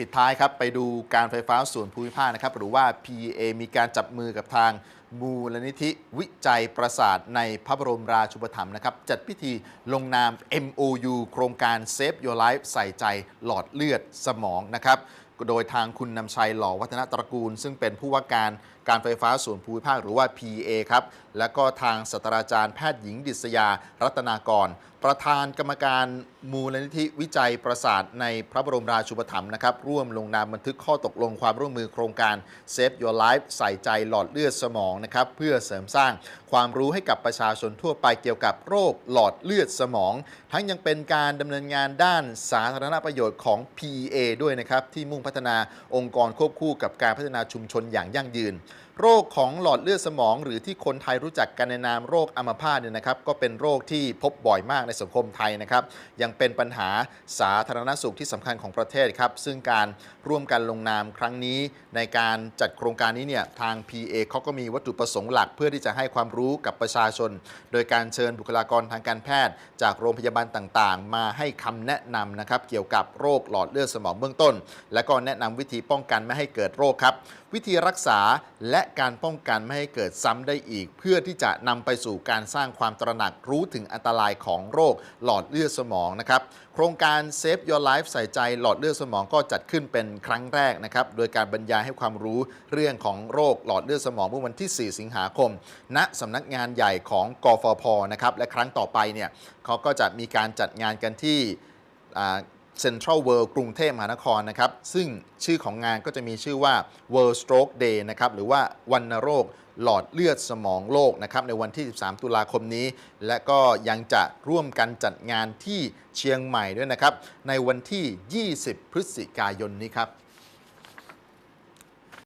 ปิดท้ายครับไปดูการไฟฟ้าส่วนภูมิภาคนะครับหรือว่า PA มีการจับมือกับทาง มูลนิธิวิจัยประสาทในพระบรมราชูปถัมภ์นะครับ จัดพิธีลงนาม MOU โครงการ Save Your Life ใส่ใจหลอดเลือดสมองนะครับ โดยทางคุณนำชัยหล่อวัฒนตระกูล ซึ่งเป็นผู้ว่าการการไฟฟ้าส่วนภูมิภาคหรือว่า PA ครับ และก็ทางศาสตราจารย์แพทย์หญิงดิษยา รัตนากร ประธานกรรมการมูลนิธิวิจัยประสาทในพระบรมราชูปถัมภ์นะครับ ร่วมลงนามบันทึกข้อตกลงความร่วมมือโครงการ Save Your Life ใส่ใจหลอดเลือดสมองนะครับเพื่อเสริมสร้างความรู้ให้กับประชาชนทั่วไปเกี่ยวกับโรคหลอดเลือดสมอง ทั้งยังเป็นการดำเนินงานด้านสาธารณประโยชน์ของ PEA ด้วยนะครับที่มุ่งพัฒนาองค์กรควบคู่กับการพัฒนาชุมชนอย่างยั่งยืน โรคของหลอดเลือดสมอง หรือที่คนไทยรู้จักกันในนามโรคอัมพาตเนี่ยนะครับก็เป็นโรคที่พบบ่อยมากในสังคมไทยนะครับยังเป็นปัญหาสาธารณสุขที่สำคัญของประเทศครับซึ่งการร่วมกันลงนามครั้งนี้ในการจัดโครงการนี้เนี่ยทาง PA เขาก็มีวัตถุประสงค์หลัก เพื่อที่จะให้ความรู้กับประชาชน โดยการเชิญบุคลากรทางการแพทย์ จากโรงพยาบาลต่างๆ มาให้คำแนะนำนะครับเกี่ยวกับโรคหลอดเลือดสมองเบื้องต้น และก็แนะนำวิธีป้องกันไม่ให้เกิดโรคครับ วิธีรักษาและการป้องกันไม่ให้เกิดซ้ำได้อีก เพื่อที่จะนำไปสู่การสร้างความตระหนักรู้ถึงอันตรายของโรคหลอดเลือดสมองนะครับโครงการ Save Your Life ใส่ใจหลอดเลือดสมองก็จัดขึ้นเป็นครั้งแรกนะครับโดยการบรรยายให้ความรู้เรื่องของโรคหลอดเลือดสมองเมื่อวันที่4 สิงหาคม ณสำนักงานใหญ่ของกฟพนะครับและครั้งต่อไปเนี่ยเขาก็จะมีการจัดงานกันที่เซ็นทรัลเวิลด์กรุงเทพมหานครนะครับ ซึ่งชื่อของงานก็จะมีชื่อว่า World Stroke Day นะครับ หรือว่าวันโรคหลอดเลือดสมองโลกนะครับ ในวันที่ 13 ตุลาคมนี้ และก็ยังจะร่วมกันจัดงานที่เชียงใหม่ด้วยนะครับ ในวันที่ 20 พฤศจิกายนนี้ครับ